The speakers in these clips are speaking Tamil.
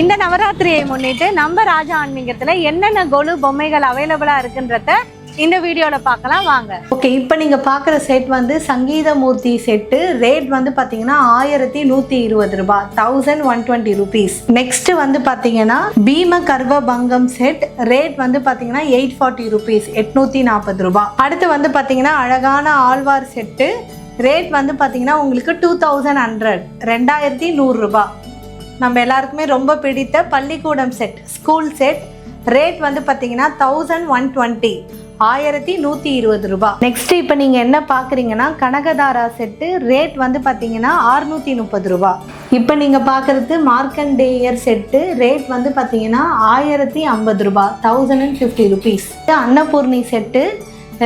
இந்த நவராத்திரியை முன்னிட்டு நம்ம ராஜா ஆன்மீகத்துல என்னென்ன கொலு பொம்மைகள் அவைலபிளா இருக்குன்றத இந்த வீடியோவில் பார்க்கலாம் வாங்க. ஓகே இப்போ நீங்கள் பார்க்குற செட் வந்து சங்கீதமூர்த்தி செட்டு ரேட் வந்து பார்த்தீங்கன்னா ஆயிரத்தி நூற்றி இருபது ரூபாய் thousand one twenty rupees next வந்து பார்த்தீங்கன்னா பீம கர்வ பங்கம் செட் ரேட் வந்து பார்த்தீங்கன்னா எயிட் ஃபார்ட்டி ருபீஸ் எட்நூற்றி நாற்பது ரூபாய். அடுத்து வந்து பார்த்தீங்கன்னா அழகான ஆழ்வார் செட்டு ரேட் வந்து பார்த்தீங்கன்னா உங்களுக்கு டூ தௌசண்ட் ஹண்ட்ரட் ரெண்டாயிரத்தி நூறுரூபா நம்ம எல்லாருக்குமே ரொம்ப பிடித்த பள்ளிக்கூடம் செட் ஸ்கூல் செட் ரேட் வந்து பார்த்தீங்கன்னா தௌசண்ட் ஒன் டுவெண்ட்டி ஆயிரத்தி நூற்றி இருபது ரூபாய் நெக்ஸ்ட் இப்போ நீங்கள் என்ன பார்க்குறீங்கன்னா கனகதாரா செட்டு ரேட் வந்து பார்த்தீங்கன்னா ஆறுநூற்றி முப்பது ரூபா. இப்போ நீங்கள் பார்க்குறது மார்க்கண்டேயர் செட்டு ரேட் வந்து பார்த்தீங்கன்னா ஆயிரத்தி ஐம்பது ரூபாய் thousand and fifty rupees Annapoorni set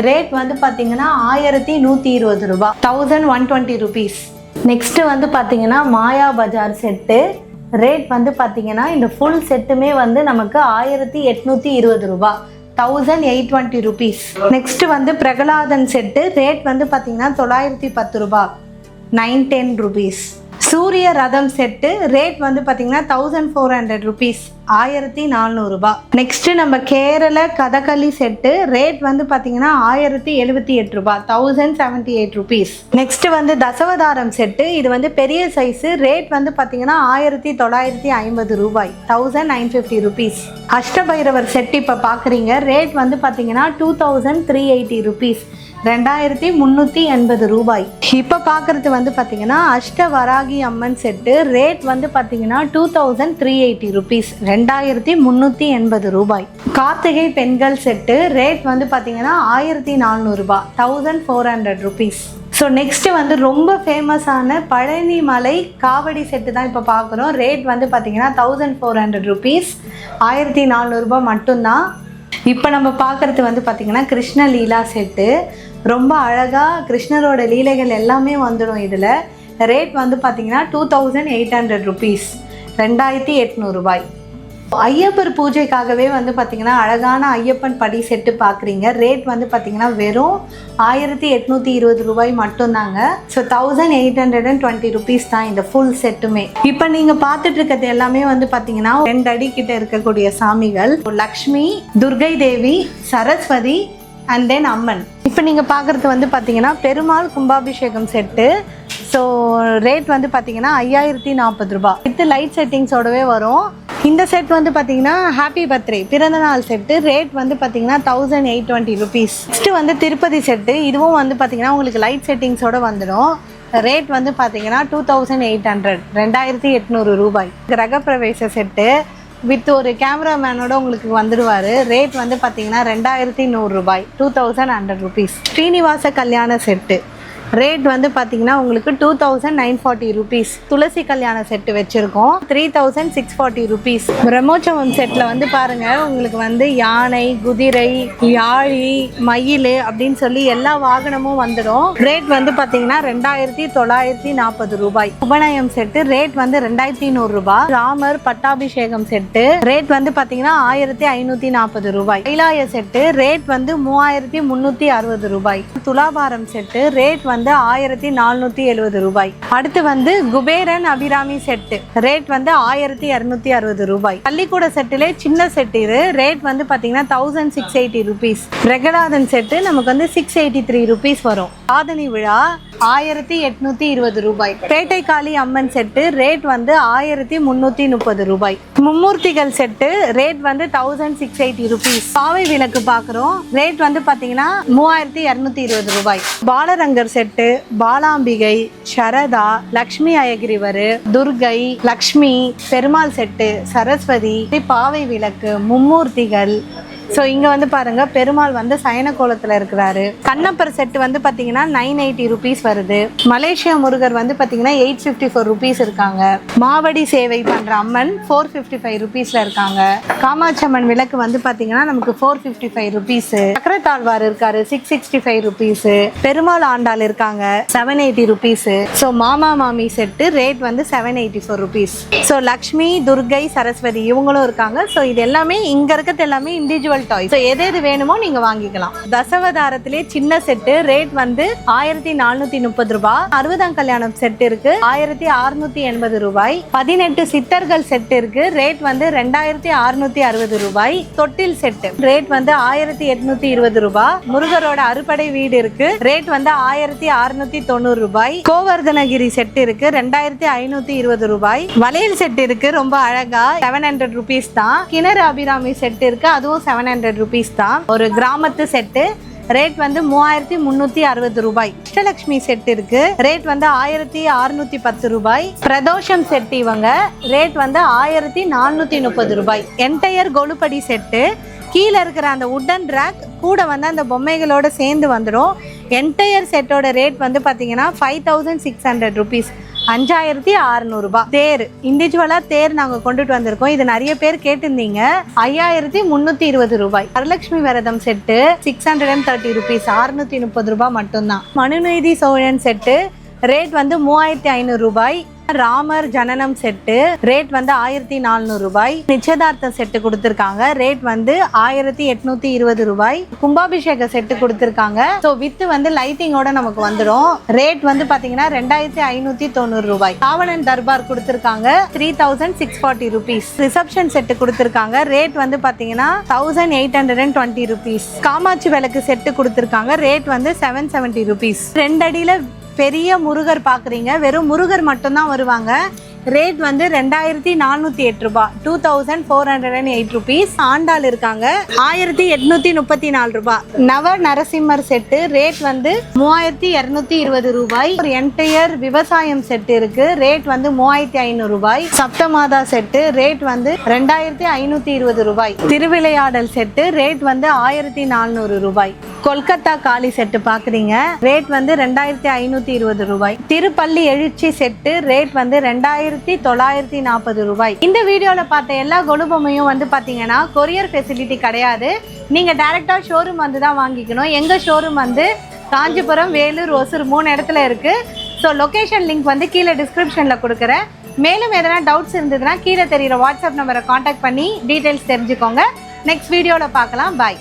rate வந்து பார்த்தீங்கன்னா ஆயிரத்தி நூற்றி இருபது ரூபாய் thousand one twenty rupees next வந்து பார்த்தீங்கன்னா மாயா பஜார் செட்டு ரேட் வந்து பார்த்தீங்கன்னா இந்த ஃபுல் செட்டுமே வந்து நமக்கு ஆயிரத்தி எட்நூற்றி இருபது ரூபா. Thousand eight twenty rupees next வந்து பிரகலாதன் செட்டு ரேட் வந்து பார்த்தீங்கன்னா தொள்ளாயிரத்தி பத்து ரூபா. நைன் டென் ருபீஸ் சூரிய ரதம் செட்டு ரேட் வந்து பார்த்தீங்கன்னா தௌசண்ட் ஃபோர் ஹண்ட்ரட் ருபீஸ் ஆயிரத்தி நானூறுரூபா நெக்ஸ்ட்டு நம்ம கேரள கதகளி செட்டு ரேட் வந்து பார்த்தீங்கன்னா ஆயிரத்தி எழுபத்தி எட்டு ரூபா thousand seventy eight rupees next வந்து தசவதாரம் செட்டு இது வந்து பெரிய சைஸு ரேட் வந்து பார்த்தீங்கன்னா ஆயிரத்தி தொள்ளாயிரத்தி ஐம்பது ரூபாய் thousand nine fifty rupees Ashtabhairavar set இப்போ பார்க்குறீங்க ரேட் வந்து பார்த்தீங்கன்னா two thousand three eighty rupees ரெண்டாயிரத்தி முந்நூற்றி எண்பது ரூபாய். இப்போ பார்க்குறது வந்து பார்த்தீங்கன்னா அஷ்ட வராகி அம்மன் செட்டு ரேட் வந்து பார்த்தீங்கன்னா two thousand three eighty rupees ரெண்டாயிரத்தி முந்நூற்றி எண்பது ரூபாய். கார்த்திகை பெண்கள் செட்டு ரேட் வந்து பார்த்தீங்கன்னா ஆயிரத்தி நானூறுரூபா thousand four hundred rupees so next வந்து ரொம்ப ஃபேமஸான பழனி மலை காவடி செட்டு தான் இப்போ பார்க்குறோம் ரேட் வந்து பார்த்தீங்கன்னா தௌசண்ட் ஃபோர் ஹண்ட்ரட் ருபீஸ் ஆயிரத்தி நானூறுரூபா மட்டும்தான். இப்போ நம்ம பார்க்குறது வந்து பார்த்திங்கன்னா கிருஷ்ண லீலா செட்டு. ரொம்ப அழகாக கிருஷ்ணரோட லீலைகள் எல்லாமே வந்துடும் இதில். ரேட் வந்து பார்த்திங்கன்னா two thousand eight hundred rupees ரெண்டாயிரத்தி எட்நூறுபாய் ஐயப்பர் பூஜைக்காகவே வந்து பார்த்திங்கன்னா அழகான ஐயப்பன் படி செட்டு பார்க்குறீங்க ரேட் வந்து பார்த்திங்கன்னா வெறும் ஆயிரத்தி எட்நூற்றி இருபது ரூபாய் மட்டும்தாங்க. So thousand eight hundred and twenty rupees தான் இந்த ஃபுல் செட்டுமே இப்போ நீங்கள் பார்த்துட்டு இருக்கிறது எல்லாமே வந்து பார்த்தீங்கன்னா ரெண்டு அடி கிட்ட இருக்கக்கூடிய சாமிகள். Lakshmi Durgai Devi Saraswathi and then Amman. இப்போ நீங்கள் பார்க்குறது வந்து பார்த்தீங்கன்னா பெருமாள் கும்பாபிஷேகம் செட்டு ஸோ ரேட் வந்து பார்த்தீங்கன்னா ஐயாயிரத்தி நாற்பது ரூபாய். வித் லைட் செட்டிங்ஸோடவே வரும். இந்த செட் வந்து பார்த்தீங்கன்னா ஹாப்பி பர்த்டே பிறந்த நாள் செட்டு ரேட் வந்து பார்த்தீங்கன்னா thousand eight twenty rupees next வந்து திருப்பதி செட்டு இதுவும் வந்து பார்த்தீங்கன்னா உங்களுக்கு லைட் செட்டிங்ஸோட வந்துடும். ரேட் வந்து பார்த்தீங்கன்னா டூ தௌசண்ட் எயிட் ஹண்ட்ரட் ரெண்டாயிரத்தி எட்நூறு ரூபாய். கிரகப்பிரவேச செட்டு வித் ஒரு கேமராமேனோட உங்களுக்கு வந்துடுவார். ரேட் வந்து பார்த்தீங்கன்னா ரெண்டாயிரத்தி நூறுரூபாய் two thousand hundred rupees Srinivasa Kalyana set rate வந்து பார்த்தீங்கன்னா உங்களுக்கு two thousand nine forty rupees Tulasi Kalyana set வச்சுருக்கோம். Three thousand six forty rupees Brahmotsavam settle வந்து பாருங்கள் உங்களுக்கு வந்து யானை குதிரை யாழி மயில் அப்படின்னு சொல்லி எல்லா வாகனமும் வந்துடும். ரேட் வந்து பார்த்தீங்கன்னா ரெண்டாயிரத்தி தொள்ளாயிரத்தி நாற்பது ரூபாய். உபநயம் செட்டு ரேட் வந்து ரெண்டாயிரத்தி நூறு ரூபாய். ராமர் பட்டாபிஷேகம் செட்டு ரேட் வந்து பார்த்தீங்கன்னா ஆயிரத்தி ஐநூற்றி நாற்பது ரூபாய். கைலாய செட்டு ரேட் வந்து மூவாயிரத்தி முந்நூற்றி அறுபது ரூபாய். துலாபாரம் செட்டு ரேட் வந்து வந்து ஆயிரத்தி நானூற்றி எழுபது ரூபாய். அடுத்து வந்து குபேரன் அபிராமி செட்டு ரேட் வந்து ஆயிரத்தி இரநூத்தி அறுபது ரூபாய். பள்ளிக்கூட செட்டிலே சின்ன செட் இது. ரேட் வந்து பார்த்தீங்கன்னா thousand six eighty rupees Prahladan set நமக்கு வந்து சிக்ஸ் எயிட்டி த்ரீ ருபீஸ் வரும். சாதனி விழா ஆயிரத்தி எட்நூத்தி இருபது ரூபாய். பேட்டை காளி அம்மன் செட்டு ரேட் வந்து ஆயிரத்தி முன்னூத்தி முப்பது ரூபாய். மும்மூர்த்திகள் செட்டு ரேட் வந்து thousand six eighty rupees Paavai Vilakku பார்க்குறோம் ரேட் வந்து பாத்தீங்கன்னா மூவாயிரத்தி இரநூத்தி இருபது ரூபாய். பாலரங்கர் செட்டு பாலாம்பிகை சரதா லக்ஷ்மி அயகிரிவர் துர்கை லக்ஷ்மி பெருமாள் செட்டு சரஸ்வதி பாவை விளக்கு மும்மூர்த்திகள் ஸோ இங்கே வந்து பாருங்க பெருமாள் வந்து சயன கோலத்தில் இருக்கிறாரு. கண்ணப்பர் செட்டு வந்து பார்த்தீங்கன்னா நைன் எயிட்டி ருபீஸ் வருது. மலேசியா முருகர் வந்து பார்த்தீங்கன்னா எயிட் ஃபிஃப்டி ஃபோர் ருபீஸ் இருக்காங்க. மாவடி சேவை பண்ணுற அம்மன் ஃபோர் ஃபிஃப்டி ஃபைவ் ருபீஸில் இருக்காங்க. காமாட்சி அம்மன் விளக்கு வந்து பார்த்தீங்கன்னா நமக்கு four fifty five rupees Chakkarathazhvar இருக்காரு six sixty five rupees Perumal Andal இருக்காங்க செவன் எயிட்டி ருபீஸு ஸோ மாமா மாமி செட்டு ரேட் வந்து seven eighty four rupees so Lakshmi Durgai Saraswathi இவங்களும் இருக்காங்க. ஸோ இது எல்லாமே இங்கே இருக்கிறது எல்லாமே இண்டிவிஜுவல் ஸ்பெஷல் டாய் ஸோ எது எது வேணுமோ நீங்க வாங்கிக்கலாம். தசவதாரத்திலே சின்ன செட்டு ரேட் வந்து ஆயிரத்தி நானூத்தி முப்பது ரூபாய் அறுபதாம் கல்யாணம் செட் இருக்கு ஆயிரத்தி அறுநூத்தி எண்பது ரூபாய். பதினெட்டு சித்தர்கள் செட் இருக்கு ரேட் வந்து ரெண்டாயிரத்தி அறுநூத்தி அறுபது ரூபாய். தொட்டில் செட்டு ரேட் வந்து ஆயிரத்தி எட்நூத்தி இருபது ரூபாய் முருகரோட அறுபடை வீடு இருக்கு ரேட் வந்து ஆயிரத்தி அறுநூத்தி தொண்ணூறு ரூபாய். கோவர்தனகிரி செட் இருக்கு ரெண்டாயிரத்தி ஐநூத்தி இருபது ரூபாய். வளையல் செட் இருக்கு ரொம்ப அழகா செவன் ஹண்ட்ரட் ருபீஸ் தான். கிணறு அபிராமி செட் இருக்கு அதுவும் செவன் ஹண்ட்ரட் ருபீஸ் தான். ஒரு கிராமத்து செட்டு ரேட் வந்து மூவாயிரத்தி முந்நூற்றி அறுபது ரூபாய். அஷ்டலக்ஷ்மி செட் இருக்கு. ரேட் வந்து ஆயிரத்தி அறுநூத்தி பத்து ரூபாய். பிரதோஷம் செட் இவங்க. ரேட் வந்து ஆயிரத்தி நானூற்றி முப்பது ரூபாய். என்டையர் கொலுப்படி செட்டு கீழே இருக்கிற அந்த உட்டன் ரேக் கூட வந்து அந்த பொம்மைகளோட சேர்ந்து வந்துடும். என்டையர் செட்டோட ரேட் வந்து பார்த்தீங்கன்னா five thousand six hundred rupees அஞ்சாயிரத்தி அறுநூறுபா. தேர். இண்டிவிஜுவலாக தேர் நாங்கள் கொண்டுட்டு வந்திருக்கோம். இது நிறைய பேர் கேட்டிருந்தீங்க. ஐயாயிரத்தி முந்நூற்றி இருபது ரூபாய். Varalakshmi Vratham set six hundred and thirty rupees அறுநூத்தி முப்பது ரூபாய் மட்டும்தான். மனுநீதி சோழன் செட்டு. ரேட் வந்து மூவாயிரத்தி ஐநூறு ரூபாய். ராமர் ஜனனம் செட்டு. ரேட் வந்து ஆயிரத்தி நானூறு ரூபாய். நிச்சயதார்த்த செட்டு கொடுத்துருக்காங்க. ரேட் வந்து ஆயிரத்தி எட்நூத்தி இருபது ரூபாய். கும்பாபிஷேக செட்டு கொடுத்துருக்காங்க. ஸோ வித்து வந்து லைட்டிங்கோட நமக்கு வந்துடும். ரேட் வந்து பாத்தீங்கன்னா ரெண்டாயிரத்தி ஐநூத்தி தொண்ணூறு ரூபாய். காவலன் தர்பார் கொடுத்துருக்காங்க. Three thousand six forty rupees reception set கொடுத்துருக்காங்க. ரேட் வந்து பாத்தீங்கன்னா thousand eight hundred and twenty rupees Kamatchi Vilakku set கொடுத்துருக்காங்க. ரேட் வந்து செவன் செவன்ட்டி ருபீஸ் ரெண்டு அடியில் பெரிய முருகர் பார்க்குறீங்க. வெறும் முருகர் மட்டும்தான் வருவாங்க. ரேட் வந்து ரெண்டாயிரத்தி நானூற்றி எட்டு ரூபாய் two thousand four hundred and eight rupees Andal இருக்காங்க. ஆயிரத்தி எட்நூத்தி முப்பத்தி நாலு ரூபாய் நவ நரசிம்மர் செட்டு ரேட் வந்து மூவாயிரத்தி இரநூத்தி இருபது ரூபாய். ஒரு என்டையர் விவசாயம் செட்டு இருக்கு. ரேட் வந்து மூவாயிரத்தி ஐநூறு ரூபாய். சப்தமாதா செட்டு ரேட் வந்து ரெண்டாயிரத்தி ஐநூத்தி இருபது ரூபாய். திருவிளையாடல் செட்டு ரேட் வந்து ஆயிரத்தி நானூறு ரூபாய். கொல்கத்தா காளி செட்டு பாக்குறீங்க. ரேட் வந்து ரெண்டாயிரத்தி ஐநூத்தி இருபது ரூபாய். திருப்பள்ளி எழுச்சி செட்டு ரேட் வந்து ரெண்டாயிரத்தி ஆயிரத்தி தொள்ளாயிரத்தி நாற்பது ரூபாய். இந்த வீடியோவில் பார்த்த எல்லா கொலுபொம்மையும் வந்து பார்த்தீங்கன்னா கொரியர் ஃபெசிலிட்டி கிடையாது. நீங்கள் டேரெக்டாக ஷோரூம் வந்து தான் வாங்கிக்கணும். எங்கள் ஷோரூம் வந்து காஞ்சிபுரம் வேலூர் ஒசூர் மூணு இடத்துல இருக்குது ஸோ லொகேஷன் லிங்க் வந்து கீழே டிஸ்கிரிப்ஷனில் கொடுக்குறேன். மேலும் எதனா டவுட்ஸ் இருந்ததுன்னா கீழே தெரிகிற வாட்ஸ்அப் நம்பரை காண்டாக்ட் பண்ணி டீட்டெயில்ஸ் தெரிஞ்சுக்கோங்க. நெக்ஸ்ட் வீடியோவில் பார்க்கலாம். பாய்